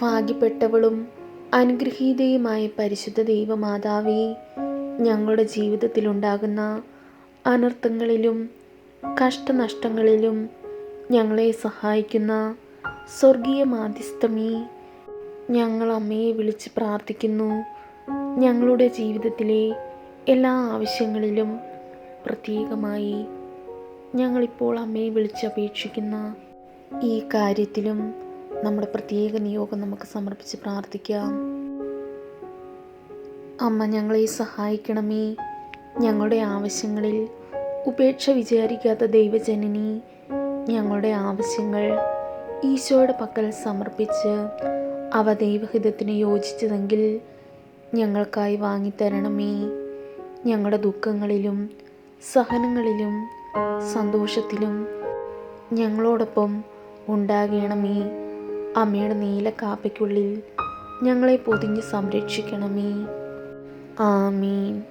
ഭാഗ്യപ്പെട്ടവളും അനുഗ്രഹീതയുമായ പരിശുദ്ധ ദൈവമാതാവേ ഞങ്ങളുടെ ജീവിതത്തിലുണ്ടാകുന്ന അനർത്ഥങ്ങളിലും കഷ്ടനഷ്ടങ്ങളിലും ഞങ്ങളെ സഹായിക്കുന്ന സ്വർഗീയ മാധ്യസ്ഥമി ഞങ്ങൾ അമ്മയെ വിളിച്ച് പ്രാർത്ഥിക്കുന്നു. ഞങ്ങളുടെ ജീവിതത്തിലെ എല്ലാ ആവശ്യങ്ങളിലും പ്രത്യേകമായി ഞങ്ങളിപ്പോൾ അമ്മയെ വിളിച്ചപേക്ഷിക്കുന്ന ഈ കാര്യത്തിലും നമ്മുടെ പ്രത്യേക നിയോഗം നമുക്ക് സമർപ്പിച്ച് പ്രാർത്ഥിക്കാം. അമ്മ ഞങ്ങളെ സഹായിക്കണമേ. ഞങ്ങളുടെ ആവശ്യങ്ങളിൽ ഉപേക്ഷ വിചാരിക്കാത്ത ദൈവജനനി ഞങ്ങളുടെ ആവശ്യങ്ങൾ ഈശോയുടെ പക്കൽ സമർപ്പിച്ച് അവ ദൈവഹിതത്തിന് യോജിച്ചതെങ്കിൽ ഞങ്ങൾക്കായി വാങ്ങിത്തരണമേ. ഞങ്ങളുടെ ദുഃഖങ്ങളിലും സഹനങ്ങളിലും സന്തോഷത്തിലും ഞങ്ങളോടൊപ്പം ഉണ്ടാകണമേ. അമ്മയുടെ നീല കാപ്പയ്ക്കുള്ളിൽ ഞങ്ങളെ പൊതിഞ്ഞ് സംരക്ഷിക്കണമേ. ആമീൻ.